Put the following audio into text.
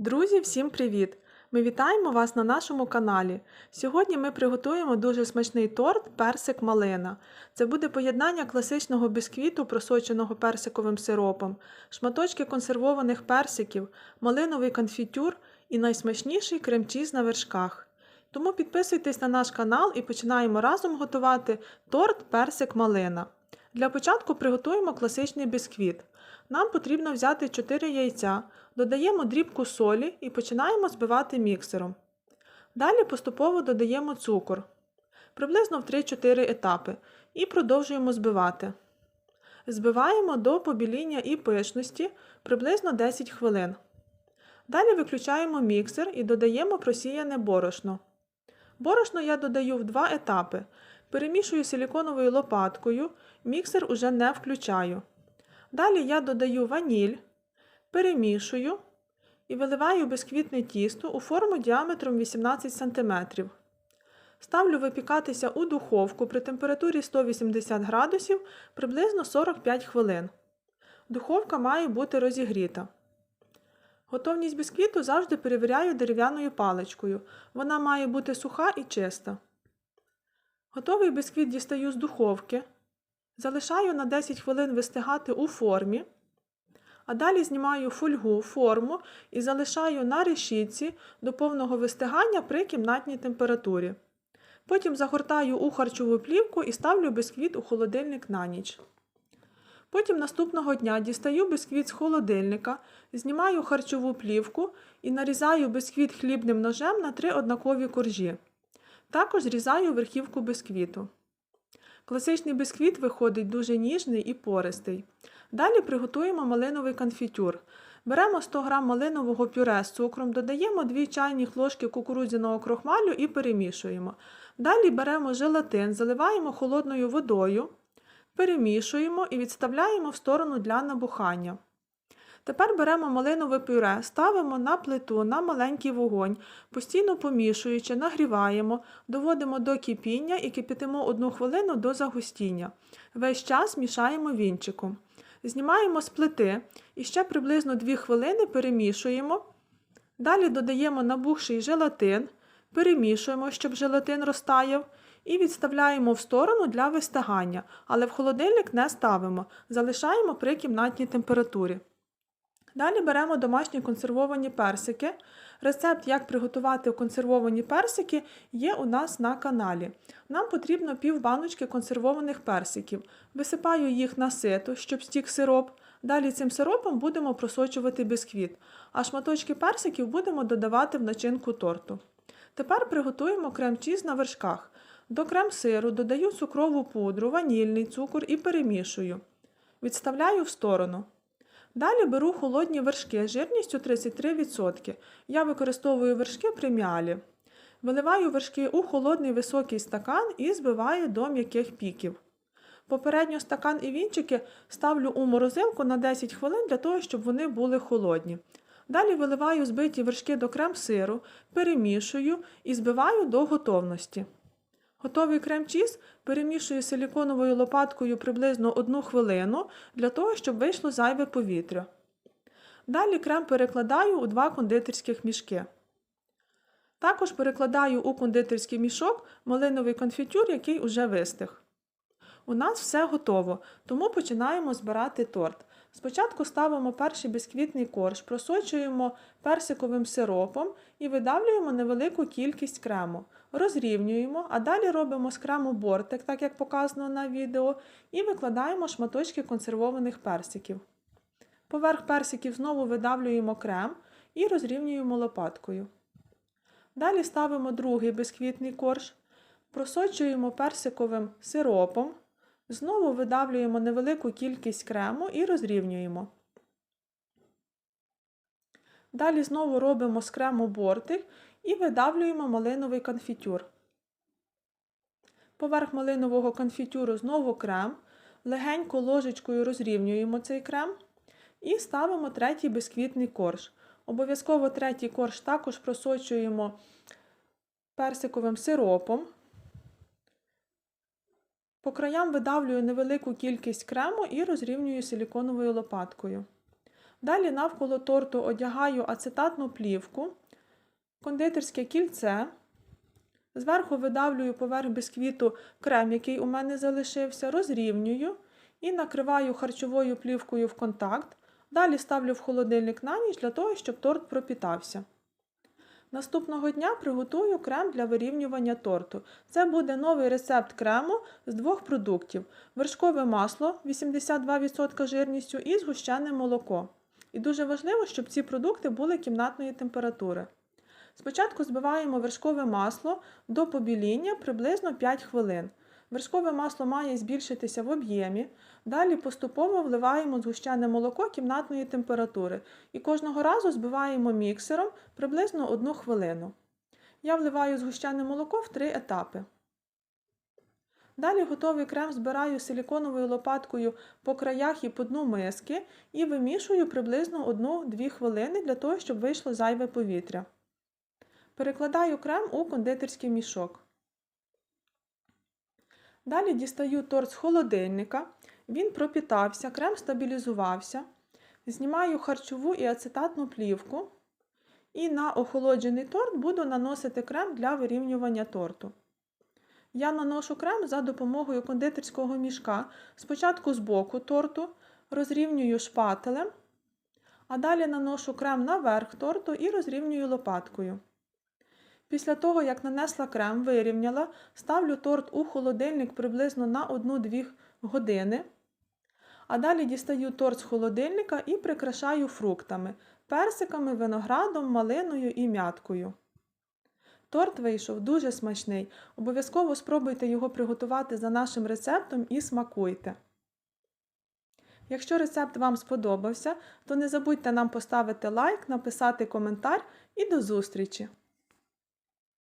Друзі, всім привіт! Ми вітаємо вас на нашому каналі. Сьогодні ми приготуємо дуже смачний торт персик малина. Це буде поєднання класичного бісквіту, просоченого персиковим сиропом, шматочки консервованих персиків, малиновий конфітюр і найсмачніший крем-чіз на вершках. Тому підписуйтесь на наш канал і починаємо разом готувати торт персик малина. Для початку приготуємо класичний бісквіт. Нам потрібно взяти 4 яйця, додаємо дрібку солі і починаємо збивати міксером. Далі поступово додаємо цукор, приблизно в 3-4 етапи, і продовжуємо збивати. Збиваємо до побіління і пишності приблизно 10 хвилин. Далі виключаємо міксер і додаємо просіяне борошно. Борошно я додаю в два етапи. Перемішую силіконовою лопаткою, міксер уже не включаю. Далі я додаю ваніль, перемішую і виливаю бісквітне тісто у форму діаметром 18 см. Ставлю випікатися у духовку при температурі 180 градусів приблизно 45 хвилин. Духовка має бути розігріта. Готовність бісквіту завжди перевіряю дерев'яною паличкою. Вона має бути суха і чиста. Готовий бісквіт дістаю з духовки. Залишаю на 10 хвилин вистигати у формі, а далі знімаю фольгу, форму і залишаю на решітці до повного вистигання при кімнатній температурі. Потім загортаю у харчову плівку і ставлю бісквіт у холодильник на ніч. Потім наступного дня дістаю бісквіт з холодильника, знімаю харчову плівку і нарізаю бісквіт хлібним ножем на три однакові коржі. Також зрізаю верхівку бісквіту. Класичний бісквіт виходить дуже ніжний і пористий. Далі приготуємо малиновий конфітюр. Беремо 100 г малинового пюре з цукром, додаємо 2 чайні ложки кукурудзяного крохмалю і перемішуємо. Далі беремо желатин, заливаємо холодною водою, перемішуємо і відставляємо в сторону для набухання. Тепер беремо малинове пюре, ставимо на плиту на маленький вогонь, постійно помішуючи, нагріваємо, доводимо до кипіння і кипятимо 1 хвилину до загустіння. Весь час мішаємо вінчиком. Знімаємо з плити і ще приблизно 2 хвилини перемішуємо. Далі додаємо набухший желатин, перемішуємо, щоб желатин розтаяв, і відставляємо в сторону для вистигання, але в холодильник не ставимо, залишаємо при кімнатній температурі. Далі беремо домашні консервовані персики. Рецепт, як приготувати консервовані персики, є у нас на каналі. Нам потрібно пів баночки консервованих персиків. Висипаю їх на сито, щоб стік сироп. Далі цим сиропом будемо просочувати бісквіт, а шматочки персиків будемо додавати в начинку торту. Тепер приготуємо крем-чіз на вершках. До крем-сиру додаю цукрову пудру, ванільний цукор і перемішую. Відставляю в сторону. Далі беру холодні вершки жирністю 33%. Я використовую вершки преміалі. Виливаю вершки у холодний високий стакан і збиваю до м'яких піків. Попередньо стакан і вінчики ставлю у морозилку на 10 хвилин для того, щоб вони були холодні. Далі виливаю збиті вершки до крем-сиру, перемішую і збиваю до готовності. Готовий крем-чіз перемішую силіконовою лопаткою приблизно 1 хвилину для того, щоб вийшло зайве повітря. Далі крем перекладаю у два кондитерських мішки. Також перекладаю у кондитерський мішок малиновий конфітюр, який уже вистиг. У нас все готово, тому починаємо збирати торт. Спочатку ставимо перший бісквітний корж, просочуємо персиковим сиропом і видавлюємо невелику кількість крему. Розрівнюємо, а далі робимо з крему бортик, так як показано на відео, і викладаємо шматочки консервованих персиків. Поверх персиків знову видавлюємо крем і розрівнюємо лопаткою. Далі ставимо другий бісквітний корж, просочуємо персиковим сиропом. Знову видавлюємо невелику кількість крему і розрівнюємо. Далі знову робимо з крему бортик і видавлюємо малиновий конфітюр. Поверх малинового конфітюру знову крем, легенько ложечкою розрівнюємо цей крем і ставимо третій бісквітний корж. Обов'язково третій корж також просочуємо персиковим сиропом. По краям видавлюю невелику кількість крему і розрівнюю силіконовою лопаткою. Далі навколо торту одягаю ацетатну плівку, кондитерське кільце. Зверху видавлюю поверх бісквіту крем, який у мене залишився, розрівнюю і накриваю харчовою плівкою в контакт. Далі ставлю в холодильник на ніч для того, щоб торт пропітався. Наступного дня приготую крем для вирівнювання торту. Це буде новий рецепт крему з двох продуктів: вершкове масло 82% жирністю і згущене молоко. І дуже важливо, щоб ці продукти були кімнатної температури. Спочатку збиваємо вершкове масло до побіління приблизно 5 хвилин. Вершкове масло має збільшитися в об'ємі. Далі поступово вливаємо згущене молоко кімнатної температури і кожного разу збиваємо міксером приблизно 1 хвилину. Я вливаю згущене молоко в три етапи. Далі готовий крем збираю силіконовою лопаткою по краях і по дну миски і вимішую приблизно 1-2 хвилини для того, щоб вийшло зайве повітря. Перекладаю крем у кондитерський мішок. Далі дістаю торт з холодильника, він пропітався, крем стабілізувався. Знімаю харчову і ацетатну плівку. І на охолоджений торт буду наносити крем для вирівнювання торту. Я наношу крем за допомогою кондитерського мішка. Спочатку з боку торту, розрівнюю шпателем, а далі наношу крем на верх торту і розрівнюю лопаткою. Після того, як нанесла крем, вирівняла, ставлю торт у холодильник приблизно на 1-2 години. А далі дістаю торт з холодильника і прикрашаю фруктами, персиками, виноградом, малиною і мяткою. Торт вийшов дуже смачний. Обов'язково спробуйте його приготувати за нашим рецептом і смакуйте. Якщо рецепт вам сподобався, то не забудьте нам поставити лайк, написати коментар і до зустрічі!